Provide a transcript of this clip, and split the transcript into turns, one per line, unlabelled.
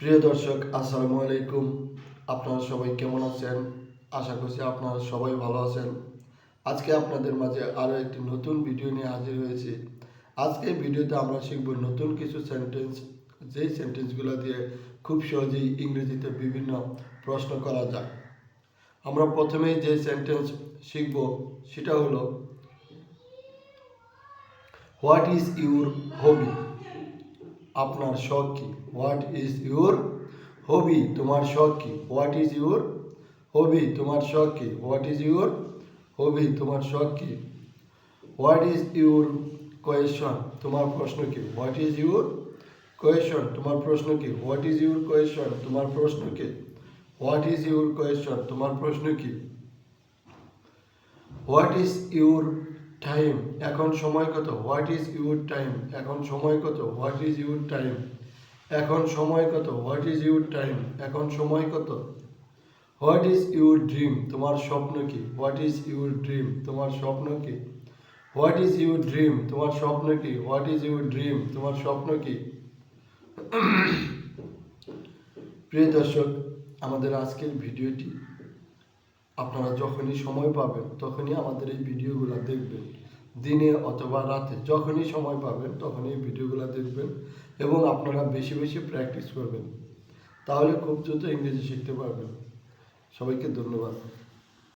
প্রিয় দর্শক, আসসালামু আলাইকুম। আপনারা সবাই কেমন আছেন? আশা করছি আপনারা সবাই ভালো আছেন। আজকে আপনাদের মাঝে আরও একটি নতুন ভিডিও নিয়ে হাজির হয়েছি। আজকে ভিডিওতে আমরা শিখব নতুন কিছু সেন্টেন্স যেই সেন্টেন্সগুলো দিয়ে খুব সহজেই ইংরেজিতে বিভিন্ন প্রশ্ন করা যায়। আমরা প্রথমেই যে সেন্টেন্স শিখব, সেটা হলো হোয়াট ইজ ইউর হবি আপনার শখ কি? হোয়াট ইজ ইউর হবি তোমার শখ কি? হোয়াট ইজ ইউর হবি তোমার শখ কি? হোয়াট ইজ ইউর হবি তোমার শখ কি? হোয়াট ইজ ইউর কোয়েশন তোমার প্রশ্ন কি? হোয়াট ইজ ইউর কোয়েশন তোমার প্রশ্ন কি? হোয়াট ইজ ইউর কোয়েশন তোমার প্রশ্ন কি? হোয়াট ইজ ইউর কোয়েশন তোমার প্রশ্ন কি? হোয়াট ইজ ইউর টাইম এখন সময় কত? হোয়াট ইজ ইউর টাইম এখন সময় কত? হোয়াট ইজ ইউর টাইম এখন সময় কত? হোয়াট ইজ ইউর টাইম এখন সময় কত? হোয়াট ইজ ইউর ড্রিম তোমার স্বপ্ন কি? হোয়াট ইজ ইউর ড্রিম তোমার স্বপ্ন কি? হোয়াট ইজ ইউর ড্রিম তোমার স্বপ্ন কি? হোয়াট ইজ ইউর ড্রিম তোমার স্বপ্ন কি? প্রিয় দর্শক, আমাদের আজকের ভিডিওটি আপনারা যখনই সময় পাবেন, তখনই আমাদের এই ভিডিওগুলো দেখবেন। দিনে অথবা রাতে যখনই সময় পাবেন, তখনই এই ভিডিওগুলো দেখবেন এবং আপনারা বেশি বেশি প্র্যাকটিস করবেন। তাহলে খুব দ্রুত ইংরেজি শিখতে পারবেন। সবাইকে ধন্যবাদ।